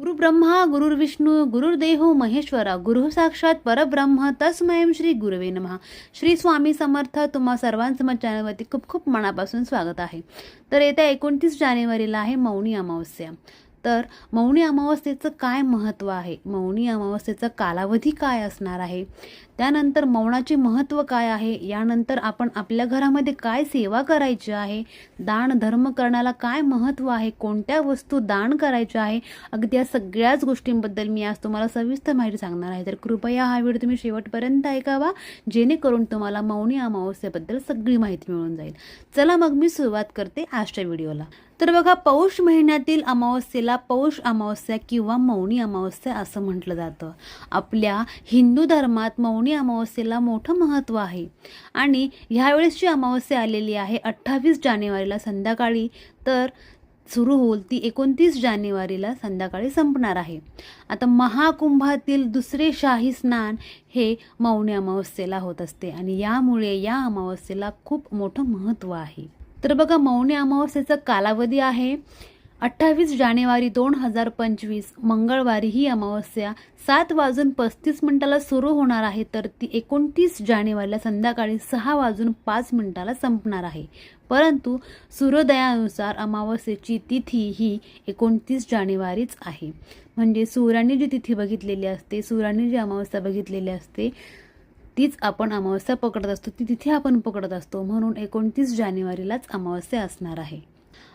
गुरु ब्रह्मा गुरुर्विष्णू गुरुर्देहो महेश्वरा गुरु साक्षात परब्रह्म तस्मय श्री गुरुवे नमः. श्री स्वामी समर्थ तुम्हा सर्वांचं माझ्या चॅनलवरती खूप खूप मनापासून स्वागत आहे. तर येत्या एकोणतीस जानेवारीला आहे मौनी अमावस्या. तर मौनी अमावस्येचं काय महत्त्व आहे? मौनी अमावस्येचा कालावधी काय असणार आहे? त्यानंतर मौनाचे महत्त्व काय आहे? यानंतर आपण आपल्या घरामध्ये काय सेवा करायची आहे? दान धर्म करण्याला काय महत्त्व आहे? कोणत्या वस्तू दान करायच्या आहे? अगदी या सगळ्याच गोष्टींबद्दल मी आज तुम्हाला सविस्तर माहिती सांगणार आहे. तर कृपया हा व्हिडिओ तुम्ही शेवटपर्यंत ऐकावा जेणेकरून तुम्हाला मौनी अमावस्येबद्दल सगळी माहिती मिळून जाईल. चला मग मी सुरुवात करते आजच्या व्हिडिओला. तर बघा पौष महिन्यातील अमावस्येला पौष अमावस्या किंवा मौनी अमावस्या असं म्हटलं जातं. आपल्या हिंदू धर्मात मौनी अमावस्येला मोठं महत्त्व आहे. आणि ह्यावेळेसची अमावस्या आलेली आहे अठ्ठावीस जानेवारीला संध्याकाळी. तर सुरू होईल ती एकोणतीस जानेवारीला संध्याकाळी संपणार आहे. आता महाकुंभातील दुसरे शाही स्नान हे मौनी अमावस्येला होत असते आणि यामुळे या अमावस्येला खूप मोठं महत्त्व आहे. तर बघा मौनी अमावस्येचा कालावधी आहे अठ्ठावीस जानेवारी दोन हजार पंचवीस मंगळवारी ही अमावस्या सात वाजून पस्तीस मिनिटाला सुरू होणार आहे तर ती एकोणतीस जानेवारीला संध्याकाळी सहा वाजून पाच मिनिटाला संपणार आहे. परंतु सूर्योदयानुसार अमावस्येची तिथी ही एकोणतीस जानेवारीच आहे. म्हणजे सूर्याने जी तिथी बघितलेली असते सूर्याने जी अमावस्या बघितलेली असते तीच आपण अमावस्या पकडत असतो ती तिथे आपण पकडत असतो म्हणून एकोणतीस जानेवारीलाच अमावस्या असणार आहे.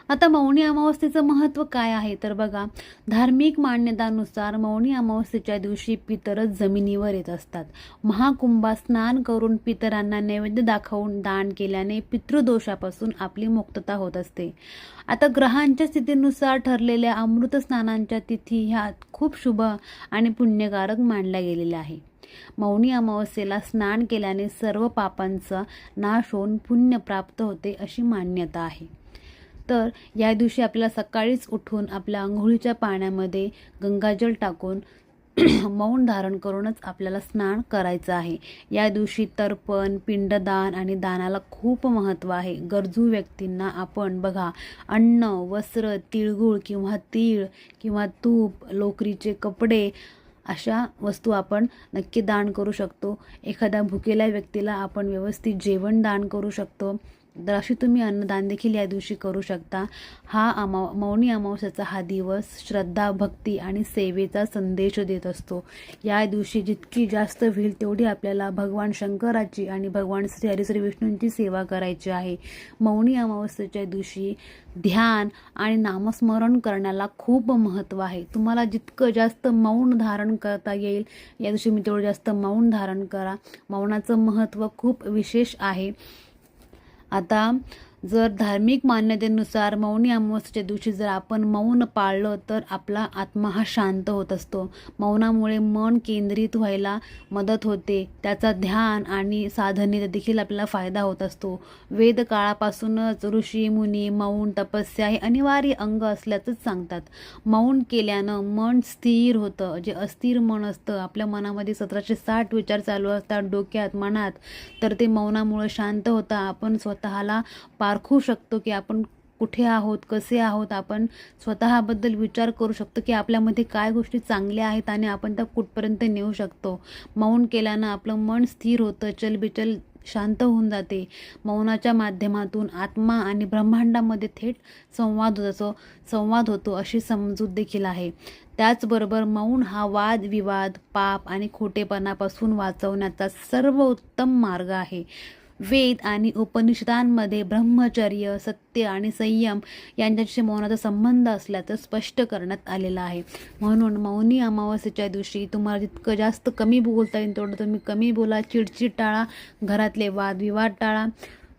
आता मौनी अमावस्येचं महत्त्व काय आहे? तर बघा धार्मिक मान्यतानुसार मौनी अमावस्येच्या दिवशी पितर जमिनीवर येत असतात. महाकुंभात स्नान करून पितरांना नैवेद्य दाखवून दान केल्याने पितृदोषापासून आपली मुक्तता होत असते. आता ग्रहांच्या स्थितीनुसार ठरलेल्या अमृत स्नानांच्या तिथी ह्या खूप शुभ आणि पुण्यकारक मानल्या गेलेल्या आहे. मौनी अमावस्येला स्नान केल्याने सर्व पापांचा नाश होऊन पुण्य प्राप्त होते अशी मान्यता आहे. तर या दिवशी आपल्याला सकाळीच उठून आपल्या आंघोळीच्या पाण्यामध्ये गंगाजल टाकून मौन धारण करूनच आपल्याला स्नान करायचं आहे. या दिवशी तर्पण पिंडदान आणि दानाला खूप महत्त्व आहे. गरजू व्यक्तींना आपण बघा अन्न वस्त्र तिळगुळ किंवा तीळ किंवा तूप लोकरीचे कपडे अशा वस्तू आपण नक्की दान करू शकतो. एखाद्या भुकेल्या व्यक्तीला आपण व्यवस्थित जेवण दान करू शकतो. तर अशी तुम्ही अन्नदान देखील या दिवशी करू शकता. हा अमाव मौनी अमावस्याचा हा दिवस श्रद्धा भक्ती आणि सेवेचा संदेश देत असतो. या दिवशी जितकी जास्त होईल तेवढी आपल्याला भगवान शंकराची आणि भगवान श्री हरिश्री विष्णूंची सेवा करायची आहे. मौनी अमावस्येच्या दिवशी ध्यान आणि नामस्मरण करण्याला खूप महत्त्व आहे. तुम्हाला जितकं जास्त मौन धारण करता येईल या दिवशी मी तेवढं जास्त मौन धारण करा. मौनाचं महत्त्व खूप विशेष आहे. आता जर धार्मिक मान्यतेनुसार मौनी अमावस्येच्या दिवशी जर आपण मौन पाळलं तर आपला आत्मा हा शांत होत असतो. मौनामुळे मन केंद्रित व्हायला मदत होते. त्याचा ध्यान आणि साधनेचा देखील आपल्याला फायदा होत असतो. वेद काळापासूनच ऋषी मुनी मौन तपस्या हे अनिवार्य अंग असल्याचंच सांगतात. मौन केल्यानं मन स्थिर होतं. जे अस्थिर मन असतं आपल्या मनामध्ये सतराशे साठ विचार चालू असतात डोक्यात मनात. तर ते मौनामुळे शांत होतं. आपण स्वतःला पा पारखू शकतो की आपण कुठे आहोत कसे आहोत आपण स्वतःबद्दल विचार करू शकतो की आपल्यामध्ये काय गोष्टी चांगल्या आहेत आणि आपण त्या कुठपर्यंत नेऊ शकतो. मौन केल्यानं आपलं मन स्थिर होतं चलबिचल शांत होऊन जाते. मौनाच्या माध्यमातून आत्मा आणि ब्रह्मांडामध्ये थेट संवाद होतो संवाद होतो अशी समजूत देखील आहे. त्याचबरोबर मौन हा वाद विवाद पाप आणि खोटेपणापासून वाचवण्याचा सर्वोत्तम मार्ग आहे. वेद आणि उपनिषदांमध्ये ब्रह्मचर्य सत्य आणि संयम यांच्याशी मौनाचा संबंध असल्याचं स्पष्ट करण्यात आलेलं आहे. म्हणून मौनी अमावस्येच्या दिवशी तुम्हाला जितकं जास्त कमी बोलता येईल तेवढं तुम्ही कमी बोला. चिडचिड टाळा घरातले वादविवाद टाळा.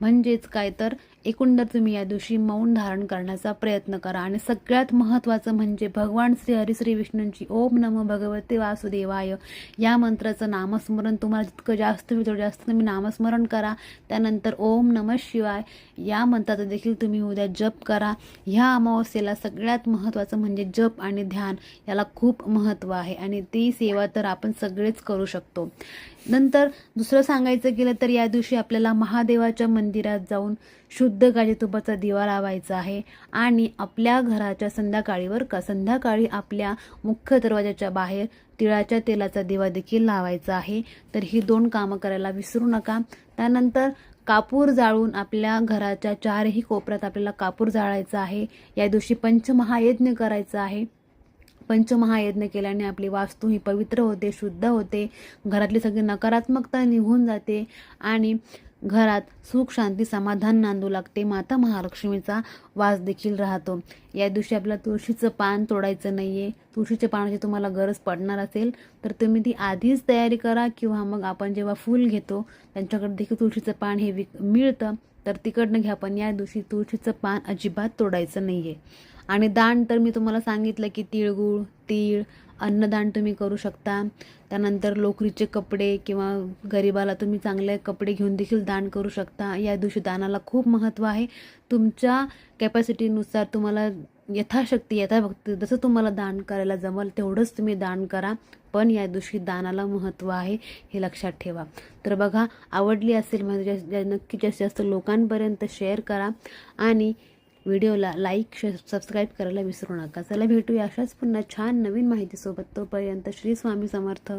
म्हणजेच काय तर एकंदर तुम्ही या दिवशी मौन धारण करण्याचा प्रयत्न करा. आणि सगळ्यात महत्त्वाचं म्हणजे भगवान श्री हरिश्री विष्णूंची ओम नमो भगवते वासुदेवाय. या मंत्राचं नामस्मरण तुम्हाला जितकं जास्त होईल तेवढं जास्त तुम्ही नामस्मरण करा. त्यानंतर ओम नमः शिवाय. या मंत्राचं देखील तुम्ही उद्या जप करा. ह्या अमावस्येला सगळ्यात महत्त्वाचं म्हणजे जप आणि ध्यान याला खूप महत्त्व आहे. आणि ती सेवा तर आपण सगळेच करू शकतो. नंतर दुसरं सांगायचं गेलं तर या दिवशी आपल्याला महादेवाच्या मंदिरात जाऊन शुद्ध गाजी तुपाचा दिवा लावायचा आहे. आणि आपल्या घराच्या संध्याकाळीवर का संध्याकाळी आपल्या मुख्य दरवाजाच्या बाहेर तिळाच्या तेलाचा दिवा देखील लावायचा आहे. तर ही दोन कामं करायला विसरू नका. त्यानंतर कापूर जाळून आपल्या घराच्या चारही कोपऱ्यात आपल्याला कापूर जाळायचा आहे. या दिवशी पंचमहायज्ञ करायचा आहे. पंचमहायज्ञ केल्याने आपली वास्तू ही पवित्र होते शुद्ध होते. घरातली सगळी नकारात्मकता निघून जाते आणि घरात सुख शांती समाधान नांदू लागते. माता महालक्ष्मीचा वास देखील राहतो. या दिवशी आपल्याला तुळशीचं पान तोडायचं नाही आहे तुळशीच्या पानाची तुम्हाला गरज पडणार असेल तर तुम्ही ती आधीच तयारी करा किंवा मग आपण जेव्हा फूल घेतो त्यांच्याकडे देखील तुळशीचं पान हे विक मिळतं. तर तिकडनं घ्या पण या दिवशी तुळशीचं पान अजिबात तोडायचं नाही आहे आणि दान तर मी तुम्हाला सांगितलं की तिळगुळ तीळ अन्नदान तुम्ही करू शकता. त्यानंतर लोकरीचे कपडे किंवा गरिबाला तुम्ही चांगले कपडे घेऊन देखील दान करू शकता. या दिवशी दानाला खूप महत्त्व आहे. तुमच्या कॅपॅसिटीनुसार तुम्हाला यथाशक्ती यथाभक्ती जसं तुम्हाला दान करायला जमल तेवढंच तुम्ही दान करा. पण या दिवशी दानाला महत्त्व आहे हे लक्षात ठेवा. तर बघा आवडली असेल म्हणजे नक्की जास्तीत जास्त लोकांपर्यंत शेअर करा. आणि व्हिडिओला लाईक श सबस्क्राईब करायला विसरू नका. चला भेटूया अशाच पुन्हा छान नवीन माहितीसोबत. तोपर्यंत श्री स्वामी समर्थ.